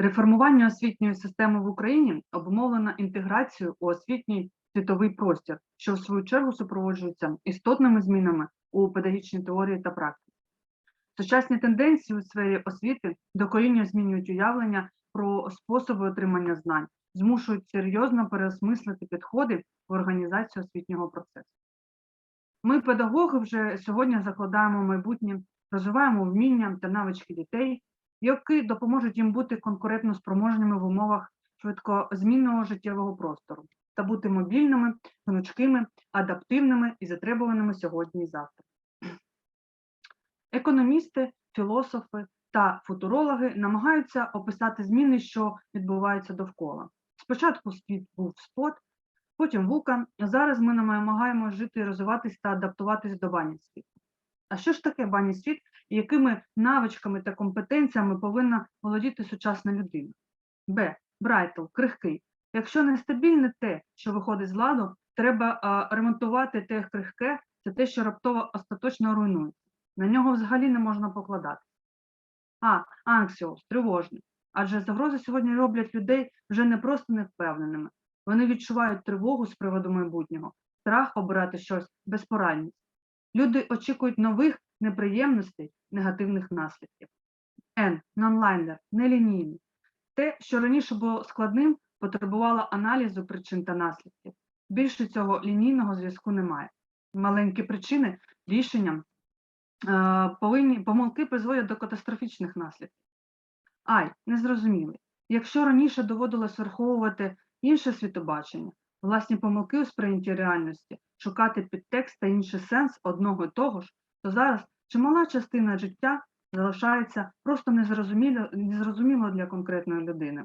Реформування освітньої системи в Україні обумовлено інтеграцією у освітній світовий простір, що в свою чергу супроводжується істотними змінами у педагогічній теорії та практиці. Сучасні тенденції у сфері освіти докоріння змінюють уявлення про способи отримання знань, змушують серйозно переосмислити підходи в організацію освітнього процесу. Ми, педагоги, вже сьогодні закладаємо майбутнє, розвиваємо вміння та навички дітей, які допоможуть їм бути конкурентно спроможними в умовах швидкозмінного життєвого простору та бути мобільними, гнучкими, адаптивними і затребуваними сьогодні і завтра. Економісти, філософи та футурологи намагаються описати зміни, що відбуваються довкола. Спочатку світ був спот, потім вука, а зараз ми намагаємо жити, розвиватись та адаптуватись до бані світу. А що ж таке бані світ і якими навичками та компетенціями повинна володіти сучасна людина? Б. Брайтл, крихкий. Якщо нестабільне те, що виходить з ладу, треба а, ремонтувати те крихке, це те, що раптово остаточно руйнується. На нього взагалі не можна покладати. А. Анксіос, тривожний. Адже загрози сьогодні роблять людей вже не просто невпевненими. Вони відчувають тривогу з приводу майбутнього, страх обирати щось, безпорадність. Люди очікують нових неприємностей, негативних наслідків. Н. Нонлайнер, нелінійний. Те, що раніше було складним, потребувало аналізу причин та наслідків. Більше цього лінійного зв'язку немає. Маленькі причини рішенням е, повинні помилки призводять до катастрофічних наслідків. Ай, незрозумілий. Якщо раніше доводилось враховувати інше світобачення, власні помилки у сприйнятті реальності, шукати підтекст та інший сенс одного і того ж, то зараз чимала частина життя залишається просто незрозуміло, незрозуміло для конкретної людини.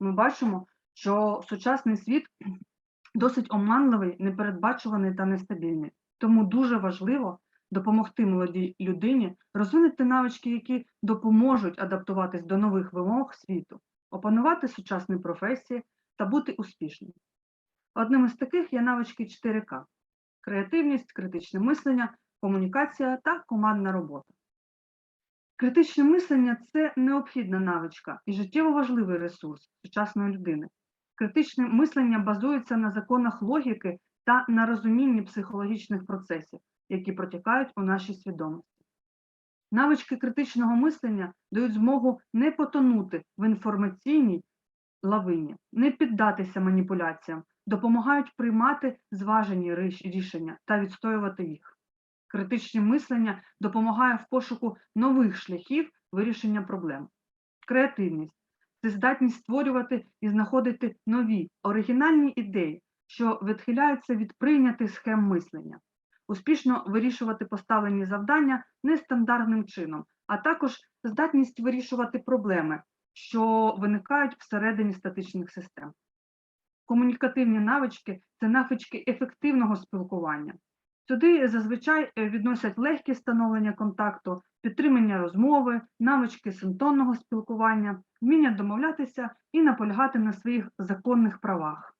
Ми бачимо, що сучасний світ досить оманливий, непередбачуваний та нестабільний. Тому дуже важливо допомогти молодій людині розвинути навички, які допоможуть адаптуватись до нових вимог світу, опанувати сучасні професії та бути успішним. Одним із таких є навички 4К: креативність, критичне мислення, комунікація та командна робота. Критичне мислення це необхідна навичка і життєво важливий ресурс сучасної людини. Критичне мислення базується на законах логіки та на розумінні психологічних процесів, які протікають у нашій свідомості. Навички критичного мислення дають змогу не потонути в інформаційній лавині, не піддатися маніпуляціям, допомагають приймати зважені рішення та відстоювати їх. Критичне мислення допомагає в пошуку нових шляхів вирішення проблем. Креативність це здатність створювати і знаходити нові оригінальні ідеї, що відхиляються від прийнятих схем мислення, успішно вирішувати поставлені завдання нестандартним чином, а також здатність вирішувати проблеми, що виникають всередині статичних систем. Комунікативні навички це навички ефективного спілкування. Сюди зазвичай е, відносять легкість встановлення контакту, підтримання розмови, навички синтонного спілкування, вміння домовлятися і наполягати на своїх законних правах.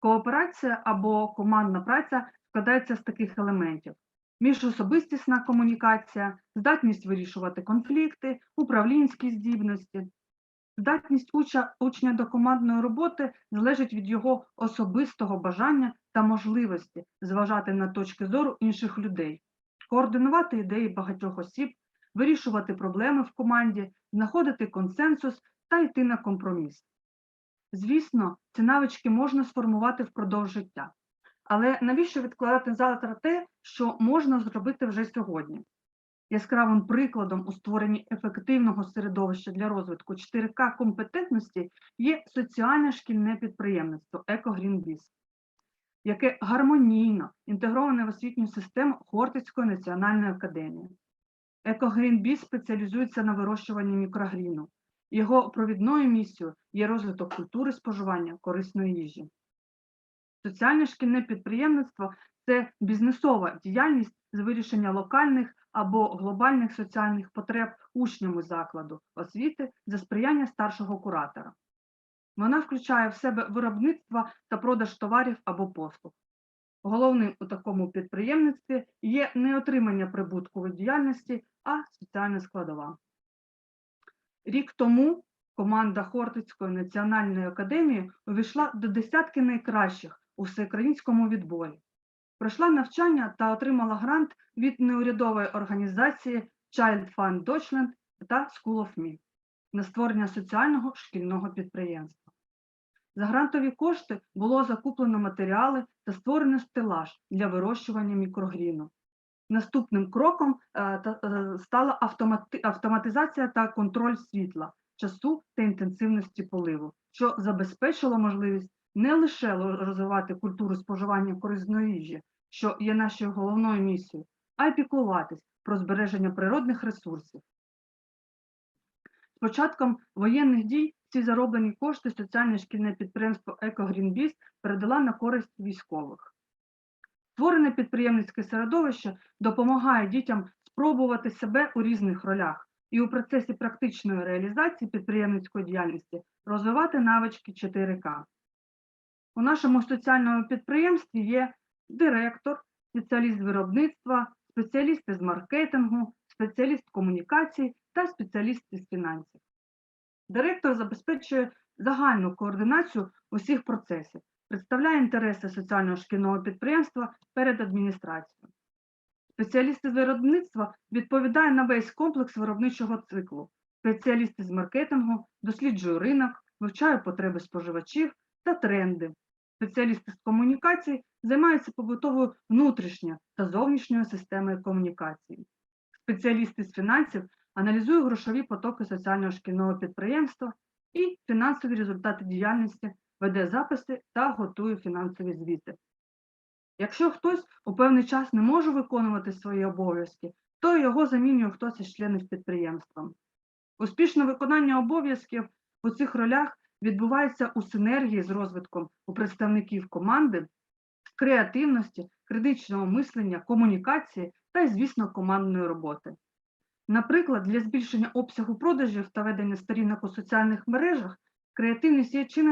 Кооперація або командна праця складається з таких елементів: міжособистісна комунікація, здатність вирішувати конфлікти, управлінські здібності. Здатність учня до командної роботи залежить від його особистого бажання та можливості зважати на точки зору інших людей, координувати ідеї багатьох осіб, вирішувати проблеми в команді, знаходити консенсус та йти на компроміс. Звісно, ці навички можна сформувати впродовж життя. Але навіщо відкладати завтра те, що можна зробити вже сьогодні? Яскравим прикладом у створенні ефективного середовища для розвитку 4К компетентності є соціальне шкільне підприємництво «Еко-Грінбіз», яке гармонійно інтегроване в освітню систему Хортицької національної академії. «Еко-Грінбіз» спеціалізується на вирощуванні мікрогріну. Його провідною місією є розвиток культури споживання корисної їжі. Соціальне шкільне підприємництво це бізнесова діяльність з вирішення локальних або глобальних соціальних потреб учнями закладу освіти за сприяння старшого куратора. Вона включає в себе виробництво та продаж товарів або послуг. Головним у такому підприємництві є не отримання прибутку від діяльності, а соціальна складова. Рік тому команда Хортицької національної академії увійшла до десятки найкращих у всеукраїнському відборі. Пройшла навчання та отримала грант від неурядової організації Child Fund Deutschland та School of Me на створення соціального шкільного підприємства. За грантові кошти було закуплено матеріали та створений стелаж для вирощування мікрогріну. Наступним кроком е, е, стала автомати- автоматизація та контроль світла, часу та інтенсивності поливу, що забезпечило можливість не лише розвивати культуру споживання корисної їжі, що є нашою головною місією, а й піклуватись про збереження природних ресурсів. З початком воєнних дій ці зароблені кошти соціальне шкільне підприємство «Еко-Грінбіс» передала на користь військових. Створене підприємницьке середовище допомагає дітям спробувати себе у різних ролях і у процесі практичної реалізації підприємницької діяльності розвивати навички 4К. У нашому соціальному підприємстві є директор, спеціаліст виробництва, спеціалісти з маркетингу, спеціаліст комунікацій та спеціаліст із фінансів. Директор забезпечує загальну координацію усіх процесів, представляє інтереси соціального шкільного підприємства перед адміністрацією. Спеціалісти з виробництва відповідає на весь комплекс виробничого циклу. Спеціалісти з маркетингу досліджує ринок, вивчає потреби споживачів та тренди. Спеціалісти з комунікацій займаються побутовою внутрішньою та зовнішньою системою комунікації. Спеціалісти з фінансів аналізує грошові потоки соціального шкільного підприємства і фінансові результати діяльності, веде записи та готує фінансові звіти. Якщо хтось у певний час не може виконувати свої обов'язки, то його замінює хтось із членів підприємства. Успішне виконання обов'язків у цих ролях відбувається у синергії з розвитком у представників команди, креативності, критичного мислення, комунікації та, звісно, командної роботи. Наприклад, для збільшення обсягу продажів та ведення сторінок у соціальних мережах креативність є чи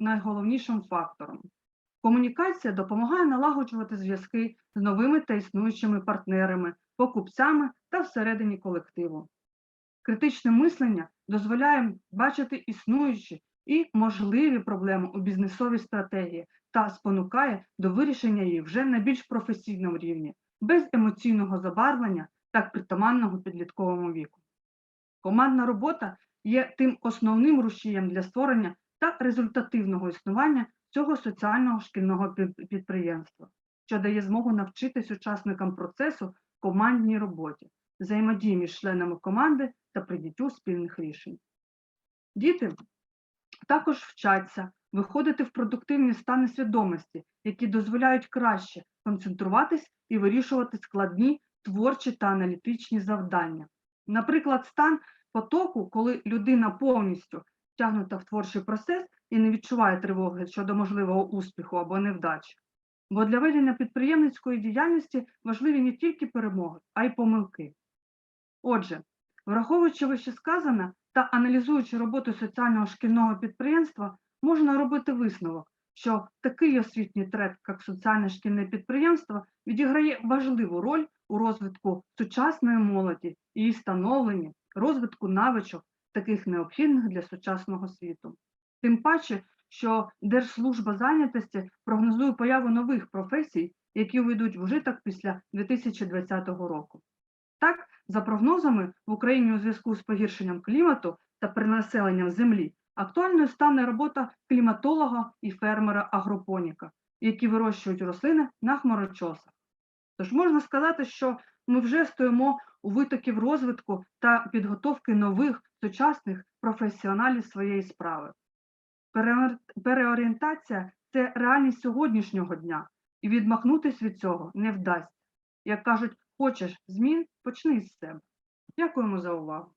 найголовнішим фактором. Комунікація допомагає налагоджувати зв'язки з новими та існуючими партнерами, покупцями та всередині колективу. Критичне мислення дозволяє бачити існуючі і можливі проблеми у бізнесовій стратегії та спонукає до вирішення їх вже на більш професійному рівні, без емоційного забарвлення так притаманного підлітковому віку. Командна робота є тим основним рушієм для створення та результативного існування цього соціального шкільного підприємства, що дає змогу навчитись учасникам процесу командній роботі, взаємодії між членами команди та прийняттю спільних рішень. Діти також вчаться виходити в продуктивні стани свідомості, які дозволяють краще концентруватись і вирішувати складні творчі та аналітичні завдання. Наприклад, стан потоку, коли людина повністю втягнута в творчий процес і не відчуває тривоги щодо можливого успіху або невдачі. Бо для ведення підприємницької діяльності важливі не тільки перемоги, а й помилки. Отже, враховуючи вищесказане та аналізуючи роботу соціального шкільного підприємства, можна робити висновок, що такий освітній трек, як соціальне шкільне підприємство, відіграє важливу роль у розвитку сучасної молоді її становленні, розвитку навичок, таких необхідних для сучасного світу. Тим паче, що Держслужба зайнятості прогнозує появу нових професій, які увійдуть в вжиток після 2020 року. Так, за прогнозами, в Україні у зв'язку з погіршенням клімату та перенаселенням землі актуальною стане робота кліматолога і фермера-агропоніка, які вирощують рослини на хмарочосах. Тож можна сказати, що ми вже стоїмо у витоків розвитку та підготовки нових сучасних професіоналів своєї справи. Переорієнтація це реальність сьогоднішнього дня, і відмахнутись від цього не вдасться. Як кажуть, хочеш змін, почни з себе. Дякуємо за увагу.